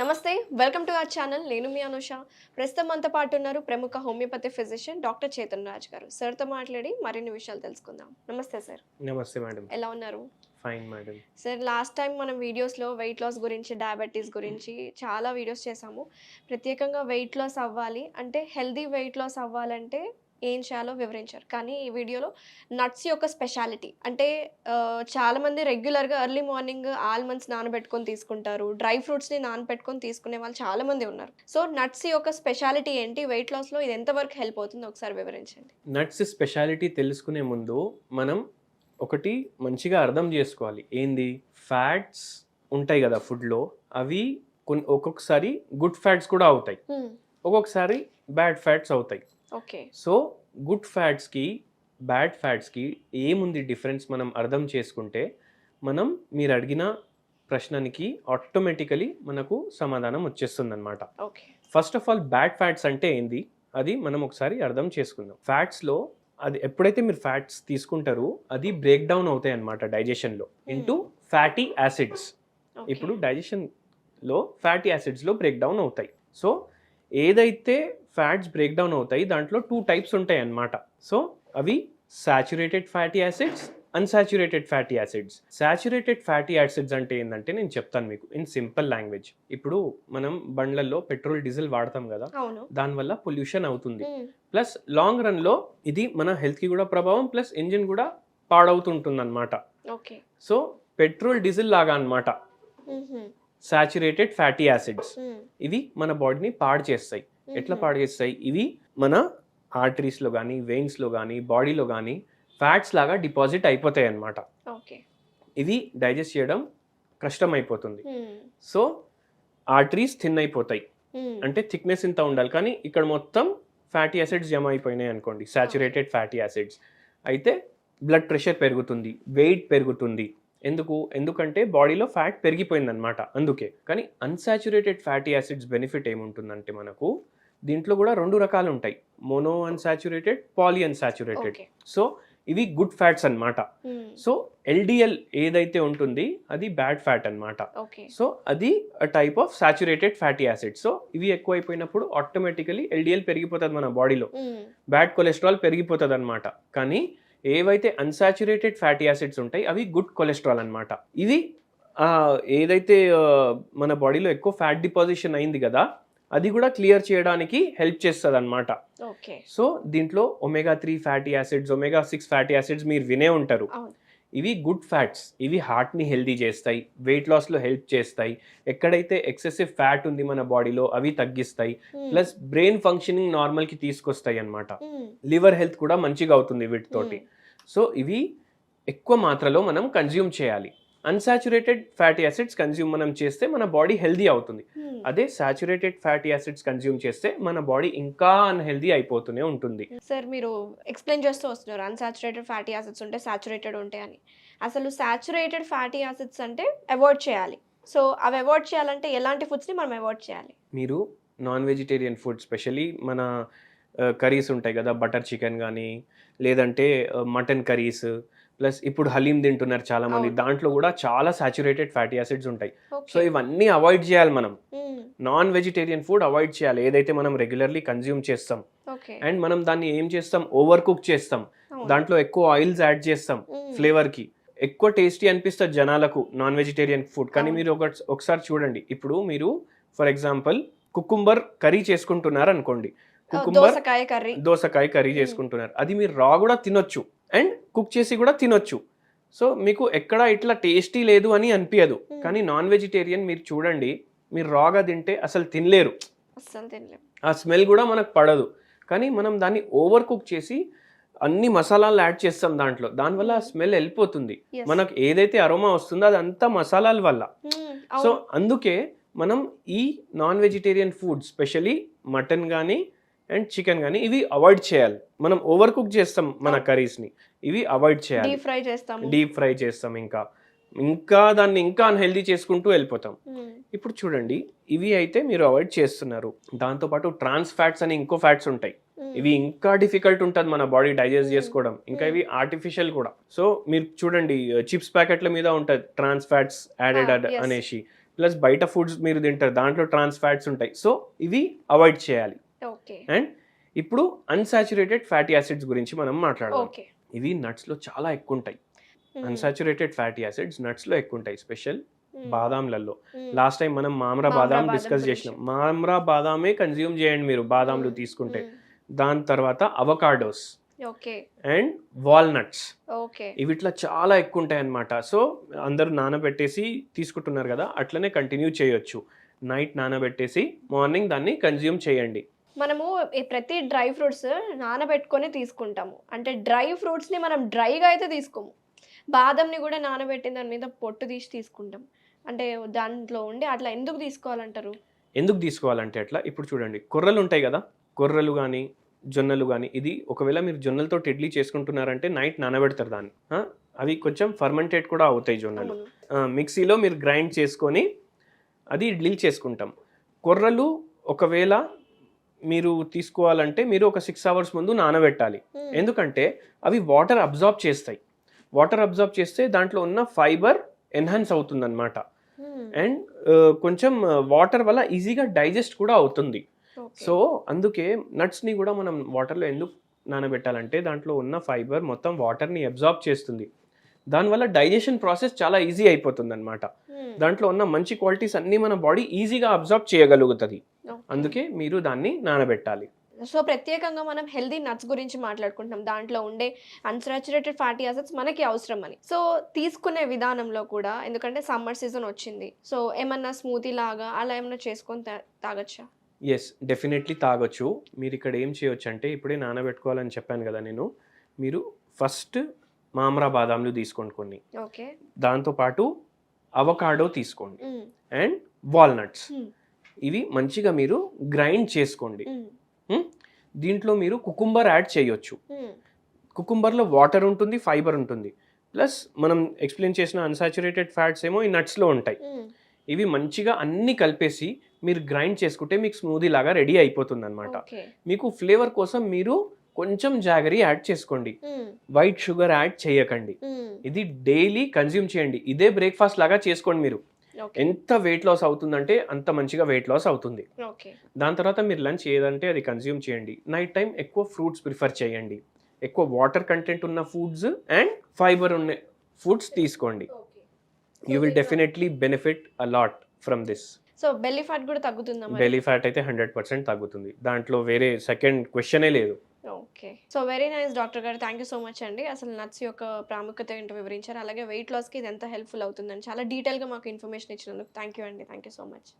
నమస్తే welcome to our channel. నేను మీ అనుష. ప్రస్తుతం మనతో పాటు ఉన్నారు ప్రముఖ homeopathy physician doctor Chetan Raj గారు. సార్తో మాట్లాడి మరిన్ని విషయాలు తెలుసుకుందాం. నమస్తే సార్. నమస్తే మేడం. ఎలా ఉన్నారు? Fine madam. Sir last time మనం వీడియోస్లో వెయిట్ లాస్ గురించి డయాబెటీస్ గురించి చాలా వీడియోస్ చేసాము. ప్రత్యేకంగా వెయిట్ లాస్ అవ్వాలి అంటే హెల్దీ వెయిట్ లాస్ అవ్వాలంటే ఏం చేయాలో వివరించారు. కానీ ఈ వీడియోలో నట్స్ యొక్క స్పెషాలిటీ అంటే చాలామంది రెగ్యులర్గా ఎర్లీ మార్నింగ్ ఆల్మండ్స్ నానబెట్టుకొని తీసుకుంటారు. డ్రై ఫ్రూట్స్ని నానబెట్టుకొని తీసుకునే వాళ్ళు చాలామంది ఉన్నారు. సో నట్స్ యొక్క స్పెషాలిటీ ఏంటి? వెయిట్ లాస్లో ఇది ఎంతవరకు హెల్ప్ అవుతుందో ఒకసారి వివరించండి. నట్స్ స్పెషాలిటీ తెలుసుకునే ముందు మనం ఒకటి మంచిగా అర్థం చేసుకోవాలి. ఏంది? ఫ్యాట్స్ ఉంటాయి కదా ఫుడ్లో. అవి కొన్ని ఒక్కొక్కసారి గుడ్ ఫ్యాట్స్ కూడా అవుతాయి. ఒక్కొక్కసారి బ్యాడ్ ఫ్యాట్స్ అవుతాయి. ఓకే. సో గుడ్ ఫ్యాట్స్కి బ్యాడ్ ఫ్యాట్స్కి ఏముంది డిఫరెన్స్ మనం అర్థం చేసుకుంటే మనం మీరు అడిగిన ప్రశ్నకి ఆటోమేటికలీ మనకు సమాధానం వచ్చేస్తుంది అనమాట first of all bad fats అంటే ఏంది? అది మనం ఒకసారి అర్థం చేసుకుందాం. ఫ్యాట్స్లో అది ఎప్పుడైతే మీరు ఫ్యాట్స్ తీసుకుంటారో అది బ్రేక్ డౌన్ అవుతాయి అనమాట డైజెషన్లో ఇంటూ ఫ్యాటీ యాసిడ్స్ ఇప్పుడు డైజెషన్లో ఫ్యాటీ యాసిడ్స్లో బ్రేక్ డౌన్ అవుతాయి. సో ఏదైతే ఫ్యాట్స్ బ్రేక్ డౌన్ అవుతాయి దాంట్లో టూ టైప్స్ ఉంటాయి అన్నమాట సో అవి saturated fatty acids unsaturated fatty acids. Saturated fatty acids అంటే ఏంటంటే నేను చెప్తాను మీకు ఇన్ సింపుల్ లాంగ్వేజ్. ఇప్పుడు మనం బండ్లలో పెట్రోల్ డీజిల్ వాడతాం కదా దానివల్ల పొల్యూషన్ అవుతుంది. ప్లస్ లాంగ్ రన్లో ఇది మన హెల్త్కి కూడా ప్రభావం ప్లస్ ఇంజిన్ కూడా పాడవుతుంటుంది అనమాట ఓకే. సో పెట్రోల్ డీజిల్ లాగా అన్నమాట. మ్మ్. Saturated fatty acids. ఇవి మన బాడీని పాడు చేస్తాయి. ఎట్లా. పాడు చేస్తాయి? ఇవి మన ఆర్టరీస్లో కానీ వెయిన్స్లో కానీ బాడీలో కానీ ఫ్యాట్స్ లాగా డిపాజిట్ అయిపోతాయి అన్నమాట. ఓకే. ఇవి డైజెస్ట్ చేయడం కష్టం అయిపోతుంది. సో ఆర్టరీస్ థిన్ అయిపోతాయి. అంటే థిక్నెస్ ఇంత ఉండాలి. కానీ ఇక్కడ మొత్తం ఫ్యాటీ యాసిడ్స్ జమ అయిపోయినాయి అనుకోండి. Saturated fatty acids. అయితే బ్లడ్ ప్రెషర్ పెరుగుతుంది. వెయిట్ పెరుగుతుంది. ఎందుకు? ఎందుకంటే బాడీలో ఫ్యాట్ పెరిగిపోయింది అనమాట అందుకే. కానీ అన్సాచురేటెడ్ ఫ్యాటీ యాసిడ్స్ బెనిఫిట్ ఏముంటుందంటే మనకు దీంట్లో కూడా రెండు రకాలు ఉంటాయి mono unsaturated poly unsaturated. So ఇవి గుడ్ ఫ్యాట్స్ అన్నమాట. మ్మ్. సో ఎల్డిఎల్ ఏదైతే ఉంటుంది అది బ్యాడ్ ఫ్యాట్ అన్నమాట. ఓకే. సో అది type of saturated fatty acid so ఇవి ఎక్కువైపోయినప్పుడు ఆటోమేటికలీ ఎల్డిఎల్ పెరిగిపోతుంది మన బాడీలో. బ్యాడ్ కొలెస్ట్రాల్ పెరిగిపోతుంది అనమాట కానీ ఏవైతే అన్సాచురేటెడ్ ఫ్యాటీ యాసిడ్స్ ఉంటాయి అవి గుడ్ కొలెస్ట్రాల్ అన్నమాట. ఇవి ఆ, ఏదైతే మన బాడీలో ఎక్కువ ఫ్యాట్ డిపాజిషన్ అయింది కదా అది కూడా క్లియర్ చేయడానికి హెల్ప్ చేస్తుంది అనమాట ఓకే. సో దీంట్లో omega three fatty acids omega six fatty acids మీరు వినే ఉంటారు. ఇవి గుడ్ ఫ్యాట్స్ ఇవి హార్ట్ని హెల్దీ చేస్తాయి వెయిట్ లాస్లో హెల్ప్ చేస్తాయి ఎక్కడైతే ఎక్సెసివ్ ఫ్యాట్ ఉంది మన బాడీలో అవి తగ్గిస్తాయి. ప్లస్ బ్రెయిన్ ఫంక్షనింగ్ నార్మల్కి తీసుకొస్తాయి అన్నమాట మ్మ్. లివర్ హెల్త్ కూడా మంచిగా అవుతుంది వీటితోటి. సో ఇవి ఎక్కువ మాత్రలో మనం కన్జ్యూమ్ చేయాలి అన్సాచురేటెడ్ ఫ్యాటీ యాసిడ్స్ కన్జ్యూమ్ మనం చేస్తే మన బాడీ హెల్దీ అవుతుంది. మ్మ్. అదే సాచురేటెడ్ ఫ్యాటీ యాసిడ్స్ కన్జ్యూమ్ చేస్తే మన బాడీ ఇంకా అన్హెల్దీ అయిపోతూనే ఉంటుంది. సార్ మీరు ఎక్స్ప్లెయిన్ చేస్తూ వస్తున్నారు. అన్సాచురేటెడ్ ఫ్యాటీ యాసిడ్స్ ఉంటే సాచురేటెడ్ ఉంటాయి అని. అసలు సాచురేటెడ్ ఫ్యాటీ యాసిడ్స్ అంటే అవాయిడ్ చేయాలి. సో అవి అవాయిడ్ చేయాలంటే ఎలాంటి ఫుడ్స్ని మనం అవాయిడ్ చేయాలి? మీరు నాన్ వెజిటేరియన్ ఫుడ్ స్పెషలీ మన కర్రీస్ ఉంటాయి కదా బటర్ చికెన్ కానీ లేదంటే మటన్ కర్రీస్ ప్లస్ ఇప్పుడు హలీం తింటున్నారు చాలా మంది. దాంట్లో కూడా చాలా సాచురేటెడ్ ఫ్యాటీ యాసిడ్స్ ఉంటాయి. సో ఇవన్నీ అవాయిడ్ చేయాలి మనం. నాన్ వెజిటేరియన్ ఫుడ్ అవాయిడ్ చేయాలి. ఏదైతే మనం రెగ్యులర్లీ కన్జ్యూమ్ చేస్తాం. అండ్ మనం దాన్ని ఏం చేస్తాం? ఓవర్ కుక్ చేస్తాం. దాంట్లో ఎక్కువ ఆయిల్స్ యాడ్ చేస్తాం. ఫ్లేవర్కి. ఎక్కువ టేస్టీ అనిపిస్తుంది జనాలకు నాన్ వెజిటేరియన్ ఫుడ్ కానీ. మీరు ఒక ఒకసారి చూడండి. ఇప్పుడు మీరు ఫర్ ఎగ్జాంపుల్ కుకుంబర్ కర్రీ చేసుకుంటున్నారు అనుకోండి కుకుంబర్ దోసకాయ కర్రీ. చేసుకుంటున్నారు. అది మీరు రా కూడా తినొచ్చు. అండ్ కుక్ చేసి కూడా తినొచ్చు. సో మీకు ఎక్కడ ఇట్లా టేస్టీ లేదు అని అనిపించదు. కానీ నాన్ వెజిటేరియన్ మీరు చూడండి మీరు రాగా తింటే అసలు తినలేరు. ఆ స్మెల్ కూడా మనకు పడదు. కానీ మనం దాన్ని ఓవర్ కుక్ చేసి అన్ని మసాలాలు యాడ్ చేస్తాం దాంట్లో. దానివల్ల ఆ స్మెల్ వెళ్ళిపోతుంది. మనకు ఏదైతే అరోమా వస్తుందో అదంతా మసాలాల వల్ల. సో. అందుకే మనం ఈ non vegetarian food specially mutton కానీ అండ్ చికెన్ కానీ ఇవి అవాయిడ్ చేయాలి. మనం ఓవర్ కుక్ చేస్తాం మన కర్రీస్ని. ఇవి అవాయిడ్ చేయాలి. డీప్ ఫ్రై చేస్తాము. డీప్ ఫ్రై చేస్తాం ఇంకా. ఇంకా దాన్ని ఇంకా అన్హెల్దీ చేసుకుంటూ వెళ్ళిపోతాం. ఇప్పుడు చూడండి ఇవి అయితే మీరు అవాయిడ్ చేస్తున్నారు. దాంతోపాటు ట్రాన్స్ ఫ్యాట్స్ అని ఇంకో ఫ్యాట్స్ ఉంటాయి. ఇవి ఇంకా డిఫికల్ట్ ఉంటుంది మన బాడీ డైజెస్ట్. చేసుకోవడం. ఇంకా. ఇవి ఆర్టిఫిషియల్ కూడా. సో మీరు చూడండి చిప్స్ ప్యాకెట్ల మీద ఉంటుంది ట్రాన్స్ ఫ్యాట్స్ యాడెడ్. అనేసి. ప్లస్ బయట ఫుడ్స్ మీరు తింటారు దాంట్లో ట్రాన్స్ ఫ్యాట్స్ ఉంటాయి. సో ఇవి అవాయిడ్ చేయాలి. అండ్ ఇప్పుడు అన్సాచురేటెడ్ ఫ్యాటీ యాసిడ్స్ గురించి మనం మాట్లాడదాం. ఇవి nuts లో చాలా ఎక్కువ ఉంటాయి. అన్సాచురేటెడ్ ఫ్యాటీ యాసిడ్స్లో ఎక్కువ ఉంటాయి స్పెషల్. బాదాంలలో. లాస్ట్ టైం మనం మామ్రా బాదాం డిస్కస్. చేసినాం. మామ్రా బాదామే కన్జ్యూమ్ చేయండి మీరు బాదాంలు. తీసుకుంటే. దాని తర్వాత avocados okay. And walnuts okay. ఇవిట్లా చాలా ఎక్కువ ఉంటాయి అన్నమాట సో అందరూ నానబెట్టేసి తీసుకుంటున్నారు కదా అట్లనే కంటిన్యూ చేయొచ్చు. నైట్ నానబెట్టేసి మార్నింగ్ దాన్ని కన్జ్యూమ్ చేయండి. మనము ఈ ప్రతి డ్రై ఫ్రూట్స్ నానబెట్టుకొని తీసుకుంటాము. అంటే డ్రై ఫ్రూట్స్ని మనం డ్రైగా అయితే తీసుకోము. బాదంని కూడా నానబెట్టిన దాని మీద పొట్టు తీసి తీసుకుంటాం. అంటే దాంట్లో ఉండి అట్లా ఎందుకు తీసుకోవాలంటారు? ఎందుకు తీసుకోవాలంటే అట్లా? ఇప్పుడు చూడండి కొర్రలు ఉంటాయి కదా? కొర్రలు కానీ జొన్నలు కానీ ఇది ఒకవేళ మీరు జొన్నలతో ఇడ్లీ చేసుకుంటున్నారంటే నైట్ నానబెడతారు దాన్ని. అవి కొంచెం ఫర్మెంటేట్ కూడా అవుతాయి జొన్నలు. మిక్సీలో మీరు గ్రైండ్ చేసుకొని అది ఇడ్లీలు చేసుకుంటాం. కొర్రలు ఒకవేళ మీరు తీసుకోవాలంటే మీరు ఒక సిక్స్ అవర్స్ ముందు నానబెట్టాలి Hmm. ఎందుకంటే అవి వాటర్ అబ్జార్బ్ చేస్తాయి వాటర్ అబ్జార్బ్ చేస్తే దాంట్లో ఉన్న ఫైబర్ ఎన్హాన్స్ అవుతుంది అనమాట. అండ్ కొంచెం వాటర్ వల్ల ఈజీగా డైజెస్ట్ కూడా అవుతుంది. సో అందుకే నట్స్ని కూడా మనం వాటర్లో ఎందుకు నానబెట్టాలంటే దాంట్లో ఉన్న ఫైబర్ మొత్తం వాటర్ని అబ్జార్బ్ చేస్తుంది దానివల్ల డైజెషన్ ప్రాసెస్ చాలా ఈజీ అయిపోతుంది అనమాట Hmm. దాంట్లో ఉన్న మంచి క్వాలిటీస్ అన్నీ మన బాడీ ఈజీగా అబ్జార్బ్ చేయగలుగుతుంది. అందుకే మీరు దాన్ని నానబెట్టాలి. సో ప్రత్యేకంగా మనం హెల్దీ నట్స్ గురించి మాట్లాడుకుంటున్నాం. దాంట్లో ఉండే అన్సాచురేటెడ్ ఫ్యాటీ యాసిడ్స్ మనకి అవసరం అని సో తీసుకునే విధానంలో కూడా ఎందుకంటే సమ్మర్ సీజన్ వచ్చింది. సో ఏమన్నా స్మూతీ లాగా అలా ఏమన్నా చేసుకొని తాగొచ్చా? ఎస్ డెఫినెట్లీ తాగొచ్చు. మీరు ఇక్కడ ఏం చేయొచ్చు అంటే ఇప్పుడే నానబెట్టుకోవాలని చెప్పాను కదా నేను. మీరు ఫస్ట్ మామరా బాదాంలు తీసుకోండి కొన్ని. ఓకే. దాంతోపాటు అవకాడో తీసుకోండి. And walnuts. ఇవి మంచిగా మీరు గ్రైండ్ చేసుకోండి? దీంట్లో మీరు కుకుంబర్ యాడ్ చేయొచ్చు. కుకుంబర్లో వాటర్ ఉంటుంది ఫైబర్ ఉంటుంది. ప్లస్ మనం ఎక్స్ప్లెయిన్ చేసిన అన్సాచురేటెడ్ ఫ్యాట్స్ ఏమో ఈ నట్స్లో ఉంటాయి. ఇవి మంచిగా అన్ని కలిపేసి మీరు గ్రైండ్ చేసుకుంటే మీకు స్మూదీ లాగా రెడీ అయిపోతుంది అనమాట మీకు ఫ్లేవర్ కోసం మీరు కొంచెం జాగరీ యాడ్ చేసుకోండి. వైట్ షుగర్ యాడ్ చేయకండి. ఇది డైలీ కన్జ్యూమ్ చేయండి. ఇదే బ్రేక్ఫాస్ట్ లాగా చేసుకోండి మీరు. ఎంత వెయిట్ లాస్ అవుతుందంటే అంత మంచిగా వెయిట్ లాస్ అవుతుంది. దాని తర్వాత మీరు లంచ్ ఏదంటే అది కన్జ్యూమ్ చేయండి. నైట్ టైం ఎక్కువ ఫ్రూట్స్ ప్రిఫర్ చేయండి. ఎక్కువ వాటర్ కంటెంట్ ఉన్న ఫుడ్స్ అండ్ ఫైబర్ ఉన్న ఫుడ్స్ తీసుకోండి. You will definitely benefit a lot from this. So belly fat కూడా తగ్గుతుందా మరి? బెలీ ఫ్యాట్ అయితే హండ్రెడ్ పర్సెంట్ తగ్గుతుంది. దాంట్లో వేరే సెకండ్ క్వశ్చనే లేదు. Okay. So very nice doctor గారు. థ్యాంక్ యూ సో మచ్ అండి. అసలు నట్స్ యొక్క ప్రాముఖ్యత ఏంటో వివరించారు. అలాగే వెయిట్ లాస్కి ఇది ఎంత హెల్ప్ఫుల్ అవుతుందని చాలా డీటెయిల్గా మాకు ఇన్ఫర్మేషన్ ఇచ్చినందుకు. థ్యాంక్ యూ అండి. Thank you so much